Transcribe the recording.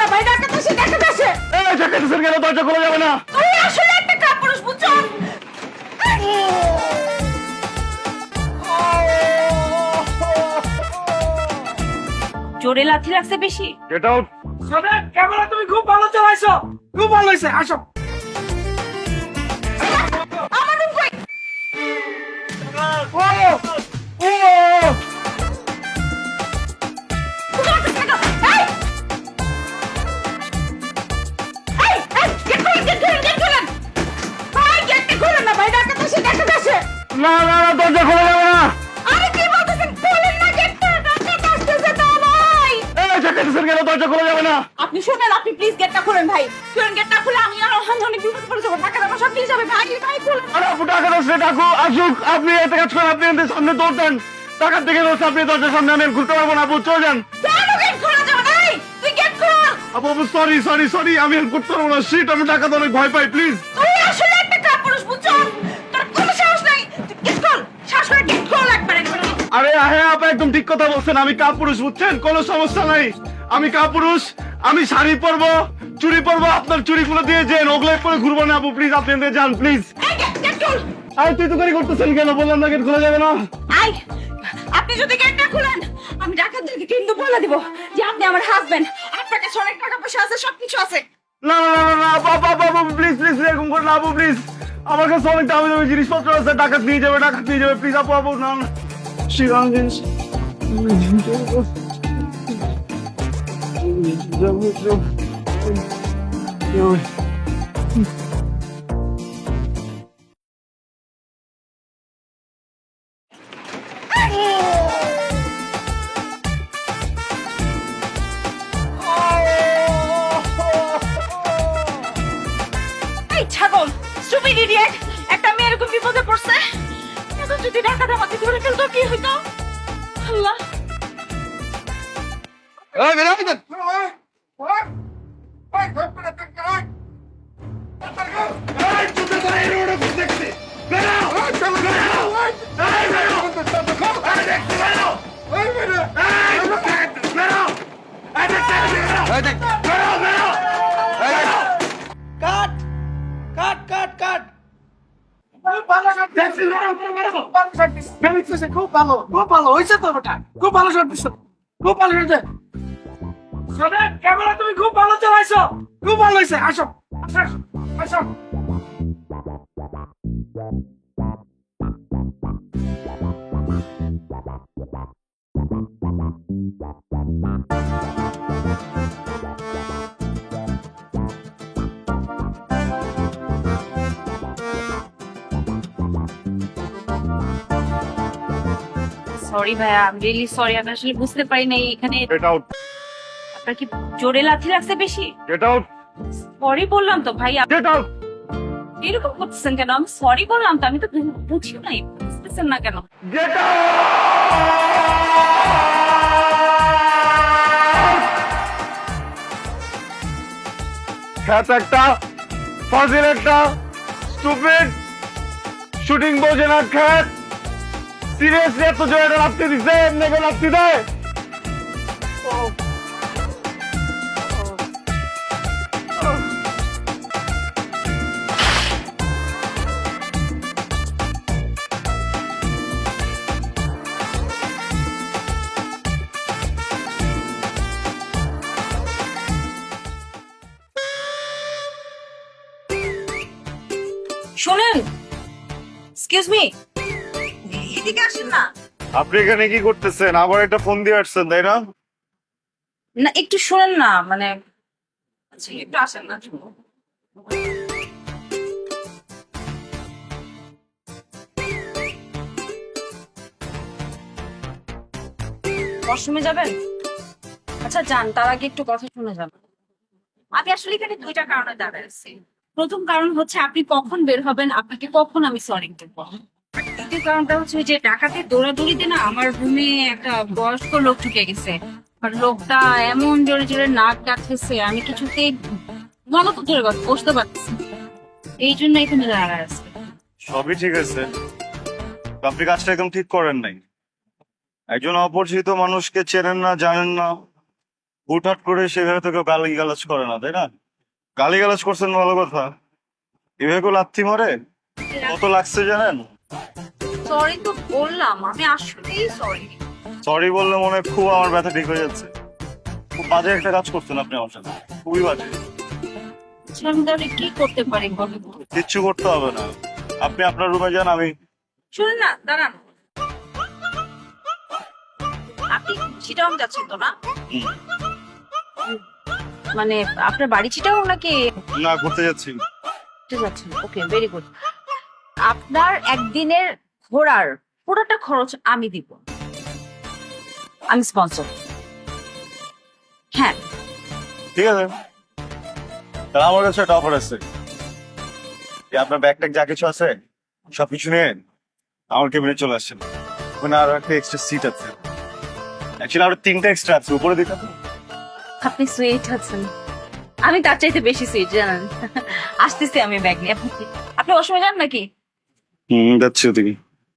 না ভাই ডাকাত আসে ডাকাত আসে এই জ্যাকেটের গেলে দরজা খোলা যাবে না। তুই আসলে একটা কাপুরুষ বুঝছ? জোরে লাথি লাগছে বেশি? গেট আউট ক্যামেরা তুমি খুব ভালো চালাইছো। খুব ভালো হয়েছে আসো। আমার রুম কই? না না না দরজা খোলা যাবে না। আরে কি বলতেছেন? খুলেন না গেটটা ডাকাত আসতেছে তো ভাই। এই জ্যাকেটের গেলে দরজা খোলা যাবে না। আপনি শুনেন আপনি প্লিজ গেটটা খুলেন ভাই। খুলেন গেটটা খুলে আমি আর ওখান অনেক বিপদ পড়ে যাব। টাকা দাম সব নিয়ে যাবে ভাই ভাই খুলেন। আরে আপু টাকা দোষ ডাকু। আসুক আপনি এতে কাজ করেন আপনি এদের সামনে দৌড়তেন টাকার দিকে দোষ আপনি দরজার সামনে আমি ঘুরতে পারব না আপু চলে যান। কেন গেট খোলা যাবে না? তুই গেট খোল। আপু আপু সরি সরি সরি আমি আর ঘুরতে পারব না। শিট আমি টাকা অনেক ভয় পাই প্লিজ হ্যাঁ আপা একদম ঠিক কথা বলছেন। আমি কাপুরুষ বুঝছেন? কোনো সমস্যা নাই। আমি কাপুরুষ আমি শাড়ি পরবো পরবো আপনার দিয়ে যেন ওগুলো পরে ঘুরবো না আপু প্লিজ আপনি যান প্লিজ আরে তুই তো করতেছেন কেন? বললাম না গেট খোলা যাবে না। আই আপনি যদি গেটটা খুলেন আমি ডাকাতদেরকে কিন্তু বলে দিব যে আপনি আমার হাজবেন্ড আপনার কাছে অনেক টাকা পয়সা আছে সবকিছু আছে। না না না না বাবা বাবা প্লিজ প্লিজ এরকম করে না আপু প্লিজ আমার কাছে অনেক দামি দামি জিনিসপত্র আছে টাকা নিয়ে যাবে টাকা নিয়ে যাবে প্লিজ আপু আপু না না শ্রীরাম জিনিস এই ছাগল ফেলতো কি হইতো আল্লাহ। এই বেরো এখান এই চুপ করে এই রোডে খুব দেখছি বেরো চলো বেরো এই বেরো এই দেখছি বেরো এই বেরো এই বেরো এই দেখছি বেরো বেরো বেরো খুব ভালো শট শট খুব ভালো হয়েছে তো ওটা। খুব ভালো শট খুব ভালো সোনা ক্যামেরা তুমি খুব ভালো চালাইছো। খুব ভালো হয়েছে। আসো আসো আসো। সরি ভাইয়া আমি রিয়েলি সরি আমি আসলে বুঝতে পারি নাই এখানে। গেট আউট আপনার কি জোরে লাথি লাগছে বেশি? গেট আউট সরি বললাম তো ভাই আপনি গেট আউট এরকম করতেছেন কেন? আমি সরি বললাম তো আমি তো বুঝিও নাই বুঝতেছেন না কেন? গেট আউট খ্যাত একটা ফাজিল একটা স্টুপিড শুটিং বোঝে না খ্যাত। সিরিয়াসলি এত জোরে লাফতে দিছে এমনি করে লাফতে দেয়। শোনেন এক্সকিউজ মি এদিকে আসেন না। আপনি এখানে কি করতেছেন? আবার একটা ফোন দিয়ে আসছেন তাই না? না একটু শোনেন না মানে আচ্ছা একটু আসেন না। ওয়াশরুমে যাবেন? আচ্ছা যান তার আগে একটু কথা শুনে যাবেন আমি আসলে এখানে দুইটা কারণে দাঁড়ায় আছি। প্রথম কারণ হচ্ছে আপনি কখন বের হবেন? আপনাকে কখন আমি সরি দেবো দ্বিতীয় কারণটা হচ্ছে যে ডাকাতে দৌড়াদৌড়িতে না আমার রুমে একটা বয়স্ক লোক ঢুকে গেছে। লোকটা এমন জোরে জোরে নাক ডাকতেছে আমি কিছুতেই মনে তো ধরে কথা বসতে পারতেছি এই জন্য এখানে দাঁড়ায় আছে। সবই ঠিক আছে। আপনি কাজটা একদম ঠিক করেন নাই। একজন অপরিচিত মানুষকে চেনেন না জানেন না। হুটহাট করে সেভাবে তো কেউ গালি গালাজ করে না তাই না? গালি গালাজ করছেন ভালো কথা। এভাবে কেউ লাথি মারে? কত লাগছে জানেন? সরি তো বললাম আমি আসলেই সরি সরি বললে মনে হয় খুব আমার ব্যথা ঠিক হয়ে যাচ্ছে। খুব বাজে একটা কাজ করছেন আপনি আমার সাথে খুবই বাজে। আমি তাহলে কি করতে পারি বলেন? কিচ্ছু করতে হবে না। আপনি আপনার রুমে যান আমি শুনুন না দাঁড়ান। আপনি চিটাং যাচ্ছেন তো না? মানে আপনার বাড়ি চিটাং নাকি? না ঘুরতে যাচ্ছি। ঘুরতে যাচ্ছেন ওকে ভেরি গুড আপনার একদিনের ঘোরার পুরোটা খরচ আমি দিব। আমি স্পন্সর হ্যাঁ। ঠিক আছে। তাহলে আমার কাছে একটা অফার আছে। আপনার ব্যাগ ট্যাগ যা কিছু আছে সব কিছু নিয়ে আমার কেবিনে চলে আসছেন। ওখানে আরও একটা এক্সট্রা সিট আছে। অ্যাকচুয়ালি আরও তিনটা এক্সট্রা আছে উপরে দিকে আপনি সুইট আছেন। আমি তার চাইতে বেশি সুইট জানেন। আসতেছি আমি ব্যাগ নিয়ে। আপনি আপনি অসময় যান নাকি? হুম যাচ্ছি ওদিকে।